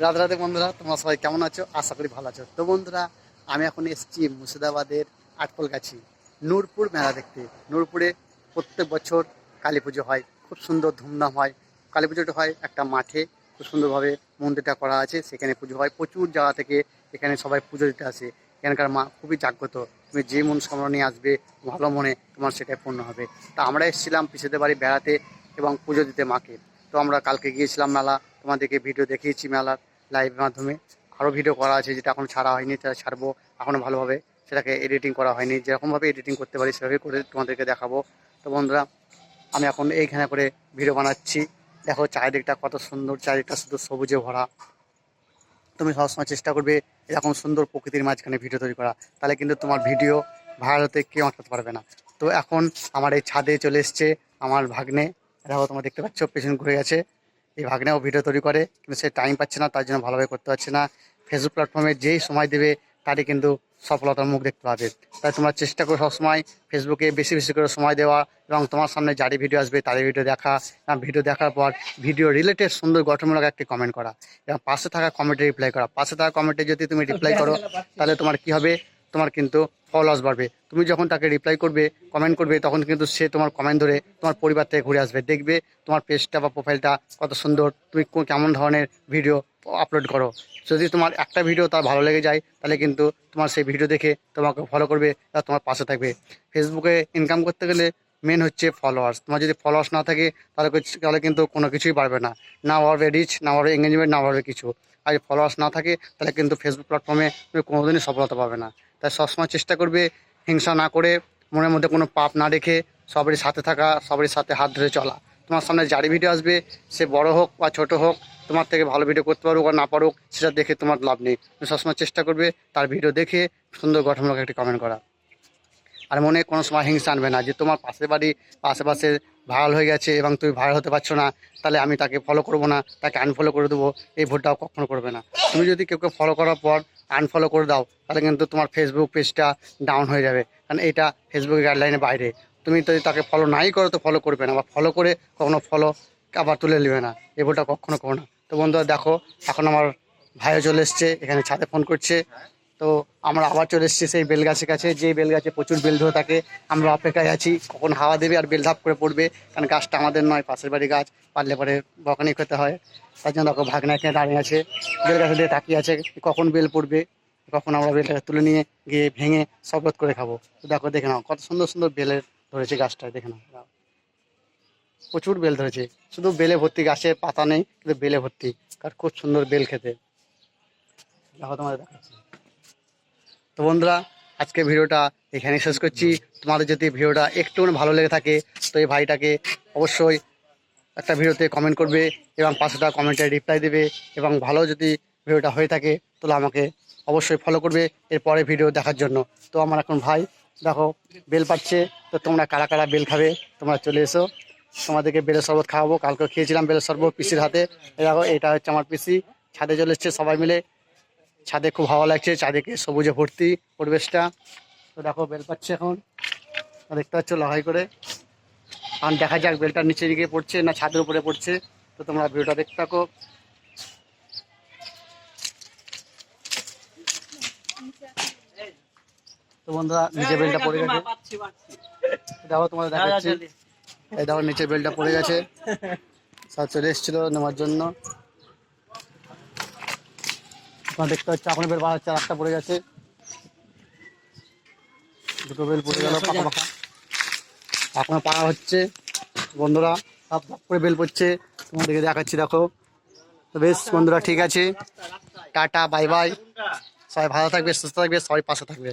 রাধে রাধে বন্ধুরা, তোমরা সবাই কেমন আছো? আশা করি ভালো আছো। তো বন্ধুরা, আমি এখন এসেছি মুর্শিদাবাদের আটকলগাছি নূরপুর মেলা দেখতে। নূরপুরে প্রত্যেক বছর কালী পুজো হয়, খুব সুন্দর ধুমধাম হয়। কালী পুজোটা হয় একটা মাঠে, খুব সুন্দরভাবে মন্দিরটা করা আছে, সেখানে পুজো হয়। প্রচুর জায়গা থেকে এখানে সবাই পুজো দিতে আসে। এখানকার মা খুবই জাগ্রত। তুমি যে মন সামনে নিয়ে আসবে, ভালো মনে তোমার সেটাই পূর্ণ হবে। তা আমরা এসেছিলাম পিসেদের বাড়ি বেড়াতে এবং পুজো দিতে মাকে। তো আমরা কালকে গিয়েছিলাম মেলা তোমাদেরকে ভিডিও দেখিয়েছি মেলার লাইভের মাধ্যমে। আরও ভিডিও করা আছে যেটা এখন ছাড়া হয়নি, সেটা ছাড়বো এখনও ভালোভাবে। সেটাকে এডিটিং করা হয়নি, যেরকমভাবে এডিটিং করতে পারি সেভাবে করে তোমাদেরকে দেখাবো। তো বন্ধুরা, আমি এখন এইখানে করে ভিডিও বানাচ্ছি। দেখো চারিদিকটা কত সুন্দর, চারিদিকটা শুধু সবুজে ভরা। তুমি সবসময় চেষ্টা করবে এরকম সুন্দর প্রকৃতির মাঝখানে ভিডিও তৈরি করা। তাহলে কিন্তু তোমার ভিডিও ভাইরাল হতে কেউ আটকাতে পারবে না। তো এখন আমার এই ছাদে চলে এসছে আমার ভাগ্নে। দেখো তোমরা দেখতে পাচ্ছ, পেছন ঘুরে গেছে। এই ভাগ্নেও ভিডিও তৈরি করে, কিন্তু সে টাইম পাচ্ছে না, তার জন্য ভালোভাবে করতে পারছে না। ফেসবুক প্ল্যাটফর্মে যেই সময় দেবে, তারই কিন্তু সফলতার মুখ দেখতে পাবে। তাই তোমরা চেষ্টা করো সবসময় ফেসবুকে বেশি বেশি করে সময় দেওয়া এবং তোমার সামনে যারই ভিডিও আসবে, তারই ভিডিও দেখা। এবং ভিডিও দেখার পর ভিডিও রিলেটেড সুন্দর গঠনমূলক একটি কমেন্ট করা। এবং পাশে থাকা কমেন্টে রিপ্লাই করা। পাশে থাকা কমেন্টে যদি তুমি রিপ্লাই করো, তাহলে তোমার কি হবে? তোমার কিন্তু ফলোয়ার্স বাড়বে। তুমি যখন তাকে রিপ্লাই করবে কমেন্ট করবে, তখন কিন্তু সে তোমার কমেন্ট ধরে তোমার পরিবার থেকে ঘুরে আসবে। দেখবে তোমার পেজটা বা প্রোফাইলটা কত সুন্দর, তুমি কেমন ধরনের ভিডিও আপলোড করো। যদি তোমার একটা ভিডিও তার ভালো লেগে যায়, তাহলে কিন্তু তোমার সেই ভিডিও দেখে তোমাকে ফলো করবে তোমার পাশে থাকবে। ফেসবুকে ইনকাম করতে গেলে মেন হচ্ছে ফলোয়ার্স তোমার যদি ফলোয়ার্স না থাকে, তাহলে তাহলে কিন্তু কোনো কিছুই পারবে না। না বাড়বে রিচ না বাড়বে এঙ্গেজমেন্ট না বাড়বে কিছু। আর ফলোয়ার্স না থাকে, তাহলে কিন্তু ফেসবুক প্ল্যাটফর্মে তুমি কোনোদিনই সফলতা পাবে না। তাই সবসময় চেষ্টা করবে হিংসা না করে, মনের মধ্যে কোনো পাপ না রেখে সবারই সাথে থাকা, সবারই সাথে হাত ধরে চলা। তোমার সামনে যারই ভিডিও আসবে, সে বড় হোক বা ছোট হোক, তোমার থেকে ভালো ভিডিও করতে পারুক বা না পারুক, সেটা দেখে তোমার লাভ নেই। তুমি সবসময় চেষ্টা করবে তার ভিডিও দেখে সুন্দর গঠনমূলক একটি কমেন্ট করা। আর মনে কোনো সময় হিংসা আনবে না, যে তোমার পাশের বাড়ি আশেপাশে ভাইরাল হয়ে গেছে এবং তুমি ভাইরাল হতে পারছ না, তাহলে আমি তাকে ফলো করব না, তাকে আনফলো করে দেবো, এই ভুলটাও কখনো করবে না। তুমি যদি কেউ ফলো করার পর আনফলো করে দাও, তাহলে কিন্তু তোমার ফেসবুক পেজটা ডাউন হয়ে যাবে, কারণ এটা ফেসবুকের গাইডলাইনের বাইরে। তুমি যদি তাকে ফলো নাই করো তো ফলো করবে না, বা ফলো করে কখনো ফলো আবার তুলে নেবে না, এই ভোটটা কখনো করো না। তো বন্ধুরা দেখো, এখন আমার ভাইও চলে এসছে, এখানে ছাদে ফোন করছে। তো আমরা আবার চলে এসেছি সেই বেলগাছের কাছে। যে বেলগাছে প্রচুর বেল ধরে থাকে, আমরা অপেক্ষায় আছি কখন হাওয়া দেবে আর বেল ধাপ করে পড়বে, কারণ গাছটা আমাদের নয়, পাশের বাড়ি গাছ, পারলে পরে বকানি খেতে হয়। তার জন্য দেখো ভাগনা এখানে দাঁড়িয়ে আছে বেল গাছে দিয়ে তাকিয়ে আছে কখন বেল পড়বে, কখন আমরা বেলটাকে তুলে নিয়ে গিয়ে ভেঙে শরবত করে খাব। দেখো, দেখে নাও, কত সুন্দর সুন্দর বেলের ধরেছে গাছটায়, দেখে নাও। প্রচুর বেল ধরেছে, শুধু বেলে ভর্তি, গাছে পাতা নেই, কিন্তু বেলে ভর্তি আর খুব সুন্দর বেল খেতে। দেখো তোমাদের দেখাচ্ছি। তো বন্ধুরা, আজকে ভিডিওটা এখানে শেষ করছি। তোমাদের যদি ভিডিওটা একটু ভালো লেগে থাকে, তো এই ভাইটাকে অবশ্যই একটা ভিডিওতে কমেন্ট করবে এবং পাঁচটা কমেন্টে রিপ্লাই দেবে এবং ভালো যদি ভিডিওটা হয়ে থাকে, তাহলে আমাকে অবশ্যই ফলো করবে এরপরে ভিডিও দেখার জন্য। তো আমার এখন ভাই, দেখো বেল পাচ্ছে, তো তোমরা কারা কারা বেল খাবে, তোমরা চলে এসো। তোমাদেরকে বেলের শরবত খাওয়াবো, কালকে খেয়েছিলাম বেলের শরবত পিসির হাতে। দেখো, এটা হচ্ছে আমার পিসি, ছাদে চলে এসছে সবাই মিলে। ছাদে খুব ভালো লাগছে চারিদিকে সবুজে ভর্তি পরিবেশটা। তো দেখো, বেল পাচ্ছে এখন। দেখতে পাচ্ছ লড়াই করে। এখন দেখা যাক, বেলটা নিচে দিকে পড়ছে না ছাদের উপরে পড়ছে। তো তোমরা ভিডিওটা দেখতে থাকো। তো বন্ধুরা নিচে বেলটা পড়ে গেছে। দেখো, তোমাদের দেখাচ্ছি। এই দেখো নিচে বেলটা পড়ে গেছে। চলে এসেছিল নেওয়ার জন্য। তোমরা দেখতে হচ্ছে এখন বেল বাড়া হচ্ছে একটা পড়ে গেছে। দুটো বেল পড়ে গেল পাকা পাকা এখনও পাড়া হচ্ছে, বন্ধুরা, সব করে বেল পড়ছে। তোমাদেরকে দেখাচ্ছি, দেখো। তো বেশ, বন্ধুরা, ঠিক আছে। Tata, bye bye. সবাই ভালো থাকবে, সুস্থ থাকবে, সবাই পাশে থাকবে।